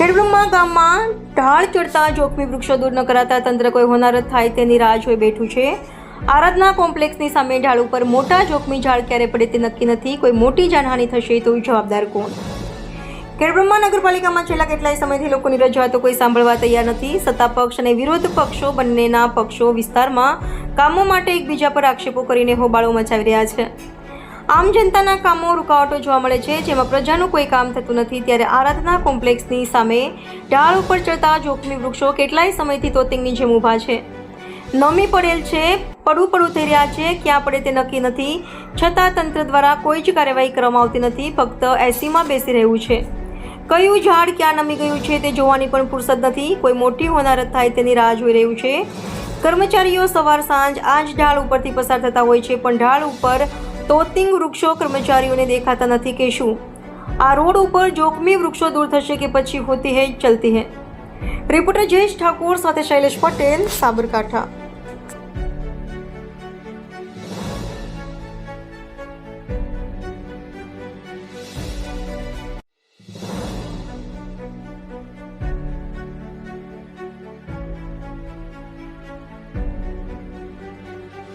ખેડબ્રહ્મા ગામમાં ઢાળ ચડતા જોખમી વૃક્ષો દૂર ન કરાતા તંત્ર કોઈ હોનારત થાય તેની રાહ જોઈ બેઠું છે. આરાધના કોમ્પ્લેક્સની સામે ઢાળ ઉપર મોટા જોખમી ઝાડ ક્યારે પડે તે નક્કી નથી. કોઈ મોટી જાનહાની થશે તો જવાબદાર કોણ? ખેડબ્રહ્મા નગરપાલિકામાં છેલ્લા કેટલાય સમયથી લોકોની રજૂઆતો કોઈ સાંભળવા તૈયાર નથી. સત્તા પક્ષ અને વિરોધ પક્ષો બંનેના પક્ષો વિસ્તારમાં કામો માટે એકબીજા પર આક્ષેપો કરીને હોબાળો મચાવી રહ્યા છે. આમ જનતાના કામો રૂકાવટો જોવા મળે છે, જેમાં પ્રજાનું કોઈ કામ થતું નથી, ત્યારે આરાધના કોમ્પ્લેક્સની સામે ઢાળ ઉપર ચડતા જોખમી વૃક્ષો કેટલાય સમયથી તોતિંગની જેમ ઊભા છે. નમી પડેલ છે, પડું પડું થઈ રહ્યા છે, ક્યાં પડે તે નક્કી નથી. છતાં તંત્ર દ્વારા કોઈ જ કાર્યવાહી કરવામાં આવતી નથી, ફક્ત એસીમાં બેસી રહ્યું છે. કયું ઝાડ ક્યાં નમી ગયું છે તે જોવાની પણ ફુરસદ નથી. કોઈ મોટી હોનારત થાય તેની રાહ જોઈ રહ્યું છે. કર્મચારીઓ સવાર સાંજ આ જ ઢાળ ઉપરથી પસાર થતા હોય છે, પણ ઢાળ ઉપર તોતિંગ વૃક્ષો કર્મચારીઓને દેખાતા નથી કે શું? આ રોડ ઉપર જોખમી વૃક્ષો દૂર થશે કે પછી હોતી હૈ, ચલતી હૈ? રિપોર્ટર જયેશ ઠાકોર સાથે શૈલેષ પટેલ, સાબરકાંઠા.